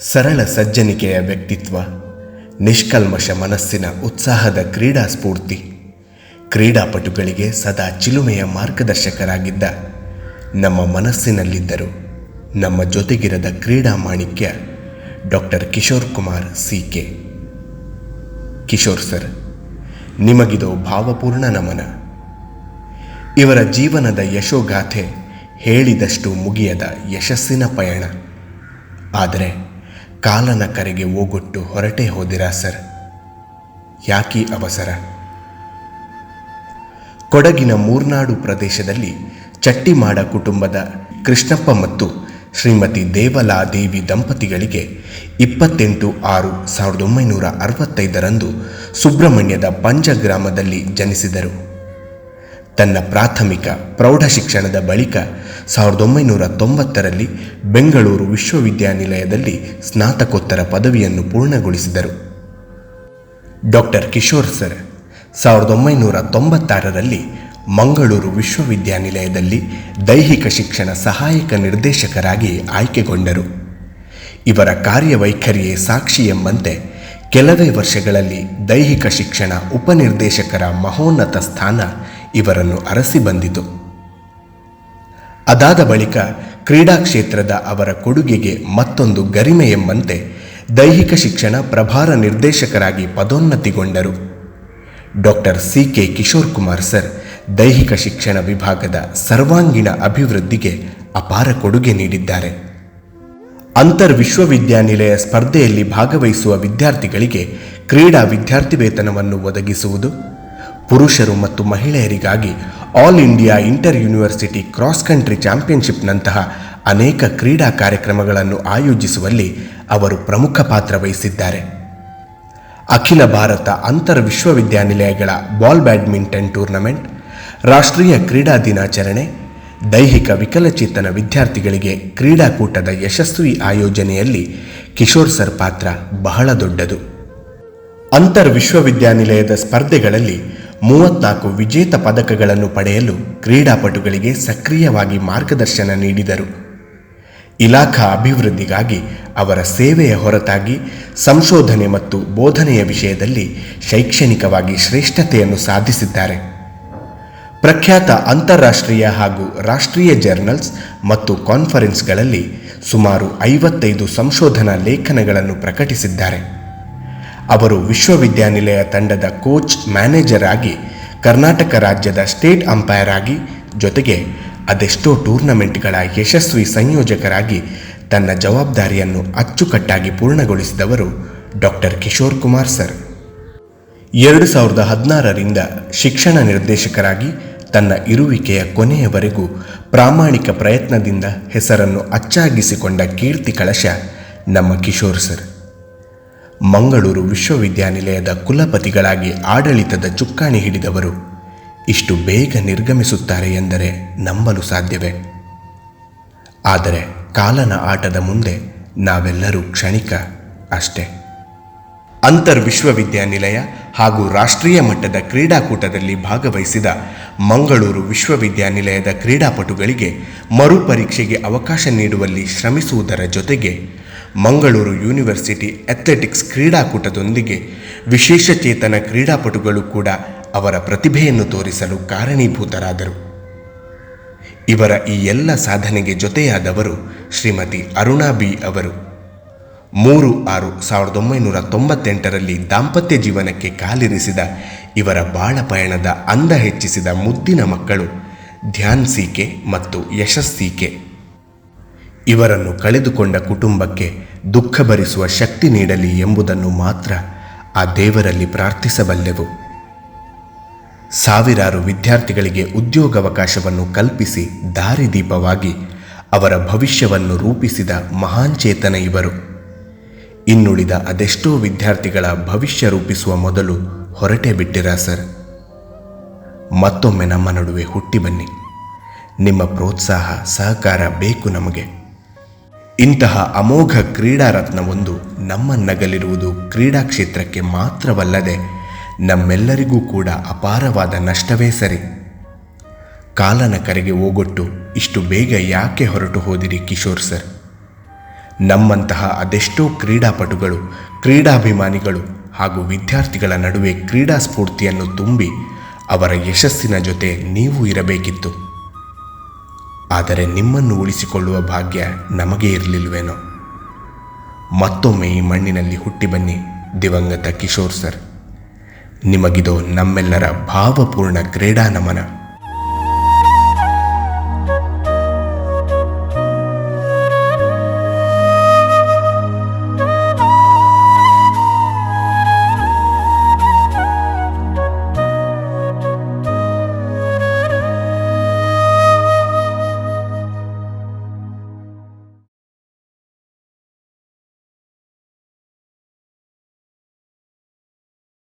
ಸರಳ ಸಜ್ಜನಿಕೆಯ ವ್ಯಕ್ತಿತ್ವ, ನಿಷ್ಕಲ್ಮಶ ಮನಸ್ಸಿನ ಉತ್ಸಾಹದ ಕ್ರೀಡಾ ಸ್ಫೂರ್ತಿ, ಕ್ರೀಡಾಪಟುಗಳಿಗೆ ಸದಾ ಚಿಲುಮೆಯ ಮಾರ್ಗದರ್ಶಕರಾಗಿದ್ದ ನಮ್ಮ ಮನಸ್ಸಿನಲ್ಲಿದ್ದರು ನಮ್ಮ ಜೊತೆಗಿರದ ಕ್ರೀಡಾ ಮಾಣಿಕ್ಯ doctor Kishore Kumar C K Kishore sir, ನಿಮಗಿದು ಭಾವಪೂರ್ಣ ನಮನ. ಇವರ ಜೀವನದ ಯಶೋಗಾಥೆ ಹೇಳಿದಷ್ಟು ಮುಗಿಯದ ಯಶಸ್ಸಿನ ಪಯಣ. ಆದರೆ ಕಾಲನ ಕರೆಗೆ ಓಗೊಟ್ಟು ಹೊರಟೇ ಹೋದಿರಾ ಸರ್? ಯಾಕೀ ಅವಸರ? ಕೊಡಗಿನ ಮೂರ್ನಾಡು ಪ್ರದೇಶದಲ್ಲಿ ಚಟ್ಟಿಮಾಡ ಕುಟುಂಬದ ಕೃಷ್ಣಪ್ಪ ಮತ್ತು ಶ್ರೀಮತಿ ದೇವಲಾದೇವಿ ದಂಪತಿಗಳಿಗೆ ಇಪ್ಪತ್ತೆಂಟು ಆರು ಸಾವಿರದ ಒಂಬೈನೂರ ಅರವತ್ತೈದರಂದು ಸುಬ್ರಹ್ಮಣ್ಯದ ಪಂಜ ಗ್ರಾಮದಲ್ಲಿ ಜನಿಸಿದರು. ತನ್ನ ಪ್ರಾಥಮಿಕ ಪ್ರೌಢ ಶಿಕ್ಷಣದ ಬಳಿಕ ಸಾವಿರದ ಒಂಬೈನೂರ ತೊಂಬತ್ತರಲ್ಲಿ ಬೆಂಗಳೂರು ವಿಶ್ವವಿದ್ಯಾನಿಲಯದಲ್ಲಿ ಸ್ನಾತಕೋತ್ತರ ಪದವಿಯನ್ನು ಪೂರ್ಣಗೊಳಿಸಿದರು. ಡಾಕ್ಟರ್ ಕಿಶೋರ್ ಸರ್ ಸಾವಿರದ ಒಂಬೈನೂರ ತೊಂಬತ್ತಾರರಲ್ಲಿ ಮಂಗಳೂರು ವಿಶ್ವವಿದ್ಯಾನಿಲಯದಲ್ಲಿ ದೈಹಿಕ ಶಿಕ್ಷಣ ಸಹಾಯಕ ನಿರ್ದೇಶಕರಾಗಿ ಆಯ್ಕೆಗೊಂಡರು. ಇವರ ಕಾರ್ಯವೈಖರಿಯೇ ಸಾಕ್ಷಿ ಎಂಬಂತೆ ಕೆಲವೇ ವರ್ಷಗಳಲ್ಲಿ ದೈಹಿಕ ಶಿಕ್ಷಣ ಉಪನಿರ್ದೇಶಕರ ಮಹೋನ್ನತ ಸ್ಥಾನ ಇವರನ್ನು ಅರಸಿ ಬಂದಿತು. ಅದಾದ ಬಳಿಕ ಕ್ರೀಡಾ ಕ್ಷೇತ್ರದ ಅವರ ಕೊಡುಗೆಗೆ ಮತ್ತೊಂದು ಗರಿಮೆ ಎಂಬಂತೆ ದೈಹಿಕ ಶಿಕ್ಷಣ ಪ್ರಭಾರ ನಿರ್ದೇಶಕರಾಗಿ ಪದೋನ್ನತಿಗೊಂಡರು. Doctor C K Kishore Kumar sir ದೈಹಿಕ ಶಿಕ್ಷಣ ವಿಭಾಗದ ಸರ್ವಾಂಗೀಣ ಅಭಿವೃದ್ಧಿಗೆ ಅಪಾರ ಕೊಡುಗೆ ನೀಡಿದ್ದಾರೆ. ಅಂತರ್ ವಿಶ್ವವಿದ್ಯಾನಿಲಯ ಸ್ಪರ್ಧೆಯಲ್ಲಿ ಭಾಗವಹಿಸುವ ವಿದ್ಯಾರ್ಥಿಗಳಿಗೆ ಕ್ರೀಡಾ ವಿದ್ಯಾರ್ಥಿ ವೇತನವನ್ನು ಒದಗಿಸುವುದು ಪುರುಷರು ಮತ್ತು ಮಹಿಳೆಯರಿಗಾಗಿ All India Inter University Cross Country ಚಾಂಪಿಯನ್ಶಿಪ್ನಂತಹ ಅನೇಕ ಕ್ರೀಡಾ ಕಾರ್ಯಕ್ರಮಗಳನ್ನು ಆಯೋಜಿಸುವಲ್ಲಿ ಅವರು ಪ್ರಮುಖ ಪಾತ್ರ ವಹಿಸಿದ್ದಾರೆ. ಅಖಿಲ ಭಾರತ ಅಂತರ್ ವಿಶ್ವವಿದ್ಯಾನಿಲಯಗಳ ಬಾಲ್ ಬ್ಯಾಡ್ಮಿಂಟನ್ ಟೂರ್ನಮೆಂಟ್ ರಾಷ್ಟ್ರೀಯ ಕ್ರೀಡಾ ದಿನಾಚರಣೆ, ದೈಹಿಕ ವಿಕಲಚೇತನ ವಿದ್ಯಾರ್ಥಿಗಳಿಗೆ ಕ್ರೀಡಾಕೂಟದ ಯಶಸ್ವಿ ಆಯೋಜನೆಯಲ್ಲಿ ಕಿಶೋರ್ ಸರ್ ಪಾತ್ರ ಬಹಳ ದೊಡ್ಡದು. ಅಂತರ್ ವಿಶ್ವವಿದ್ಯಾನಿಲಯದ ಸ್ಪರ್ಧೆಗಳಲ್ಲಿ ಮೂವತ್ನಾಲ್ಕು ವಿಜೇತ ಪದಕಗಳನ್ನು ಪಡೆಯಲು ಕ್ರೀಡಾಪಟುಗಳಿಗೆ ಸಕ್ರಿಯವಾಗಿ ಮಾರ್ಗದರ್ಶನ ನೀಡಿದರು. ಇಲಾಖಾ ಅಭಿವೃದ್ಧಿಗಾಗಿ ಅವರ ಸೇವೆಯ ಹೊರತಾಗಿ ಸಂಶೋಧನೆ ಮತ್ತು ಬೋಧನೆಯ ವಿಷಯದಲ್ಲಿ ಶೈಕ್ಷಣಿಕವಾಗಿ ಶ್ರೇಷ್ಠತೆಯನ್ನು ಸಾಧಿಸಿದ್ದಾರೆ. ಪ್ರಖ್ಯಾತ ಅಂತಾರಾಷ್ಟ್ರೀಯ ಹಾಗೂ ರಾಷ್ಟ್ರೀಯ ಜರ್ನಲ್ಸ್ ಮತ್ತು ಕಾನ್ಫರೆನ್ಸ್ಗಳಲ್ಲಿ ಸುಮಾರು ಐವತ್ತೈದು ಸಂಶೋಧನಾ ಲೇಖನಗಳನ್ನು ಪ್ರಕಟಿಸಿದ್ದಾರೆ. ಅವರು ವಿಶ್ವವಿದ್ಯಾನಿಲಯ ತಂಡದ ಕೋಚ್, ಮ್ಯಾನೇಜರ್ ಆಗಿ ಕರ್ನಾಟಕ ರಾಜ್ಯದ ಸ್ಟೇಟ್ ಅಂಪೈರ್ ಆಗಿ, ಜೊತೆಗೆ ಅದೆಷ್ಟೋ ಟೂರ್ನಮೆಂಟ್ಗಳ ಯಶಸ್ವಿ ಸಂಯೋಜಕರಾಗಿ ತನ್ನ ಜವಾಬ್ದಾರಿಯನ್ನು ಅಚ್ಚುಕಟ್ಟಾಗಿ ಪೂರ್ಣಗೊಳಿಸಿದವರು ಡಾಕ್ಟರ್ ಕಿಶೋರ್ ಕುಮಾರ್ ಸರ್. ಎರಡು ಸಾವಿರದ ಹದಿನಾರರಿಂದ ಶಿಕ್ಷಣ ನಿರ್ದೇಶಕರಾಗಿ ತನ್ನ ಇರುವಿಕೆಯ ಕೊನೆಯವರೆಗೂ ಪ್ರಾಮಾಣಿಕ ಪ್ರಯತ್ನದಿಂದ ಹೆಸರನ್ನು ಅಚ್ಚಾಗಿಸಿಕೊಂಡ ಕೀರ್ತಿ ಕಳಶ ನಮ್ಮ ಕಿಶೋರ್ ಸರ್. ಮಂಗಳೂರು ವಿಶ್ವವಿದ್ಯಾನಿಲಯದ ಕುಲಪತಿಗಳಾಗಿ ಆಡಳಿತದ ಚುಕ್ಕಾಣಿ ಹಿಡಿದವರು. ಇಷ್ಟು ಬೇಗ ನಿರ್ಗಮಿಸುತ್ತಾರೆ ಎಂದರೆ ನಂಬಲು ಸಾಧ್ಯವೇ? ಆದರೆ ಕಾಲನ ಆಟದ ಮುಂದೆ ನಾವೆಲ್ಲರೂ ಕ್ಷಣಿಕ ಅಷ್ಟೇ. ಅಂತರ್ ವಿಶ್ವವಿದ್ಯಾನಿಲಯ ಹಾಗೂ ರಾಷ್ಟ್ರೀಯ ಮಟ್ಟದ ಕ್ರೀಡಾಕೂಟದಲ್ಲಿ ಭಾಗವಹಿಸಿದ ಮಂಗಳೂರು ವಿಶ್ವವಿದ್ಯಾನಿಲಯದ ಕ್ರೀಡಾಪಟುಗಳಿಗೆ ಮರುಪರೀಕ್ಷೆಗೆ ಅವಕಾಶ ನೀಡುವಲ್ಲಿ ಶ್ರಮಿಸುವುದರ ಜೊತೆಗೆ ಮಂಗಳೂರು ಯೂನಿವರ್ಸಿಟಿ ಅಥ್ಲೆಟಿಕ್ಸ್ ಕ್ರೀಡಾಕೂಟದೊಂದಿಗೆ ವಿಶೇಷಚೇತನ ಕ್ರೀಡಾಪಟುಗಳು ಕೂಡ ಅವರ ಪ್ರತಿಭೆಯನ್ನು ತೋರಿಸಲು ಕಾರಣೀಭೂತರಾದರು. ಇವರ ಈ ಎಲ್ಲ ಸಾಧನೆಗೆ ಜೊತೆಯಾದವರು ಶ್ರೀಮತಿ ಅರುಣಾ ಬಿ ಅವರು. ಮೂರು ಆರು ಸಾವಿರದ ಒಂಬೈನೂರ ತೊಂಬತ್ತೆಂಟರಲ್ಲಿ ದಾಂಪತ್ಯ ಜೀವನಕ್ಕೆ ಕಾಲಿರಿಸಿದ ಇವರ ಬಾಳ ಪಯಣದ ಅಂದ ಹೆಚ್ಚಿಸಿದ ಮುದ್ದಿನ ಮಕ್ಕಳು ಧ್ಯಾನ್ ಸೀಕೆ ಮತ್ತು ಯಶಸ್ ಸೀಕೆ. ಇವರನ್ನು ಕಳೆದುಕೊಂಡ ಕುಟುಂಬಕ್ಕೆ ದುಃಖ ಭರಿಸುವ ಶಕ್ತಿ ನೀಡಲಿ ಎಂಬುದನ್ನು ಮಾತ್ರ ಆ ದೇವರಲ್ಲಿ ಪ್ರಾರ್ಥಿಸಬಲ್ಲೆವು. ಸಾವಿರಾರು ವಿದ್ಯಾರ್ಥಿಗಳಿಗೆ ಉದ್ಯೋಗಾವಕಾಶವನ್ನು ಕಲ್ಪಿಸಿ ದಾರಿದೀಪವಾಗಿ ಅವರ ಭವಿಷ್ಯವನ್ನು ರೂಪಿಸಿದ ಮಹಾನ್ ಚೇತನ ಇವರು. ಇನ್ನುಳಿದ ಅದೆಷ್ಟೋ ವಿದ್ಯಾರ್ಥಿಗಳ ಭವಿಷ್ಯ ರೂಪಿಸುವ ಮೊದಲು ಹೊರಟೇ ಬಿಟ್ಟಿರ ಸರ್? ಮತ್ತೊಮ್ಮೆ ನಮ್ಮ ನಡುವೆ ಹುಟ್ಟಿ ಬನ್ನಿ. ನಿಮ್ಮ ಪ್ರೋತ್ಸಾಹ, ಸಹಕಾರ ಬೇಕು ನಮಗೆ. ಇಂತಹ ಅಮೋಘ ಕ್ರೀಡಾ ರತ್ನವೊಂದು ನಮ್ಮನ್ನಗಲಿರುವುದು ಕ್ರೀಡಾ ಕ್ಷೇತ್ರಕ್ಕೆ ಮಾತ್ರವಲ್ಲದೆ ನಮ್ಮೆಲ್ಲರಿಗೂ ಕೂಡ ಅಪಾರವಾದ ನಷ್ಟವೇ ಸರಿ. ಕಾಲನ ಕರೆಗೆ ಓಗೊಟ್ಟು ಇಷ್ಟು ಬೇಗ ಯಾಕೆ ಹೊರಟು ಹೋದಿರಿ ಕಿಶೋರ್ ಸರ್? ನಮ್ಮಂತಹ ಅದೆಷ್ಟೋ ಕ್ರೀಡಾಪಟುಗಳು, ಕ್ರೀಡಾಭಿಮಾನಿಗಳು ಹಾಗೂ ವಿದ್ಯಾರ್ಥಿಗಳ ನಡುವೆ ಕ್ರೀಡಾ ಸ್ಫೂರ್ತಿಯನ್ನು ತುಂಬಿ ಅವರ ಯಶಸ್ಸಿನ ಜೊತೆ ನೀವು ಇರಬೇಕಿತ್ತು. ಆದರೆ ನಿಮ್ಮನ್ನು ಉಳಿಸಿಕೊಳ್ಳುವ ಭಾಗ್ಯ ನಮಗೆ ಇರಲಿಲ್ವೇನೋ ಮತ್ತೊಮ್ಮೆ ಈ ಮಣ್ಣಿನಲ್ಲಿ ಹುಟ್ಟಿ ಬನ್ನಿ, ದಿವಂಗತ ಕಿಶೋರ್ ಸರ್. ನಿಮಗಿದು ನಮ್ಮೆಲ್ಲರ ಭಾವಪೂರ್ಣ ಕ್ರೀಡಾ ನಮನ.